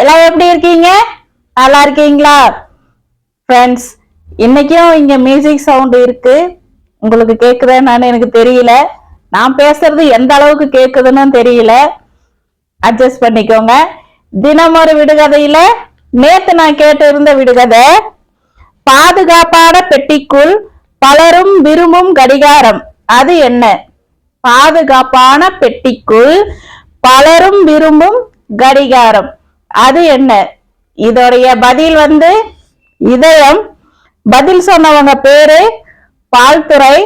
எல்லாம் எப்படி இருக்கீங்க? நல்லா இருக்கீங்களா? ஃப்ரெண்ட்ஸ் இன்னைக்கும் இங்க மியூசிக் சவுண்ட் இருக்கு. உங்களுக்கு கேக்குதான்னு எனக்கு தெரியல. நான் பேசுறது எந்த அளவுக்கு கேக்குதுன்னு தெரியல. அட்ஜஸ்ட் பண்ணிக்கோங்க. தினம் ஒரு விடுகதையில நேத்து நான் கேட்டு இருந்த விடுகதை பாதுகாப்பான பெட்டிக்குள் பலரும் விரும்பும் கடிகாரம். அது என்ன? பாதுகாப்பான பெட்டிக்குள் பலரும் விரும்பும் கடிகாரம். அது என்ன? இதோடைய பதில் வந்து இதயம். பதில் சொன்னவங்க பேரு பால்துறை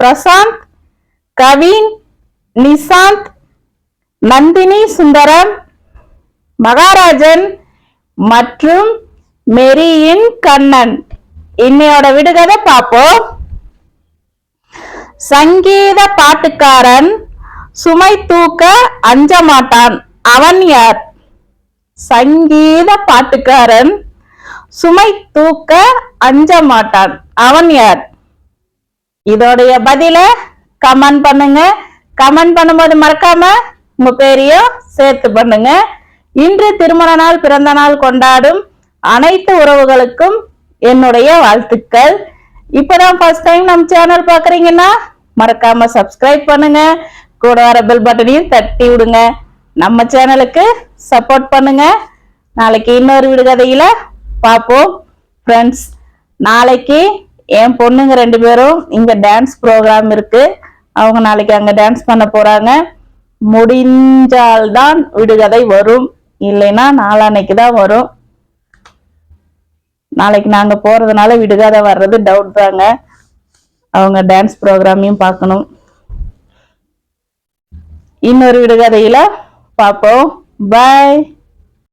பிரசாந்த் கவின் நிசாந்த் நந்தினி சுந்தரம் மகாராஜன் மற்றும் மெரியின் கண்ணன். இன்னையோட விடுகதை பார்ப்போம். சங்கீத பாட்டுக்காரன் சுமை தூக்க அஞ்ச மாட்டான் அவன் யார்? சங்கீத பாட்டுக்காரன் சுமை தூக்க அஞ்ச மாட்டான். அவன் யார்? இதோடைய பதில கமெண்ட் பண்ணுங்க. கமெண்ட் பண்ணும்போது மறக்காம உங்க பேரையும் சேர்த்து பண்ணுங்க. இன்று திருமண நாள் பிறந்த நாள் கொண்டாடும் அனைத்து உறவுகளுக்கும் என்னுடைய வாழ்த்துக்கள். இப்பதான் ஃபர்ஸ்ட் டைம் நம்ம சேனல் பாக்குறீங்கன்னா மறக்காம சப்ஸ்கிரைப் பண்ணுங்க. கூட வர பெல் பட்டனையும் தட்டி விடுங்க. நம்ம சேனலுக்கு சப்போர்ட் பண்ணுங்க. நாளைக்கு இன்னொரு விடுகதையில பார்ப்போம். ஃப்ரெண்ட்ஸ் நாளைக்கு என் பொண்ணுங்க ரெண்டு பேரும் இங்க டான்ஸ் ப்ரோக்ராம் இருக்கு. அவங்க நாளைக்கு அங்க டான்ஸ் பண்ண போறாங்க. முடிஞ்சால்தான் விடுகதை வரும். இல்லைன்னா நாளானைக்கு தான் வரும். நாளைக்கு நாங்க போறதுனால விடுகதை வர்றது டவுட் தாங்க. அவங்க டான்ஸ் ப்ரோக்ராமையும் பார்க்கணும். இன்னொரு விடுகதையில பார்ப்போம் பாய்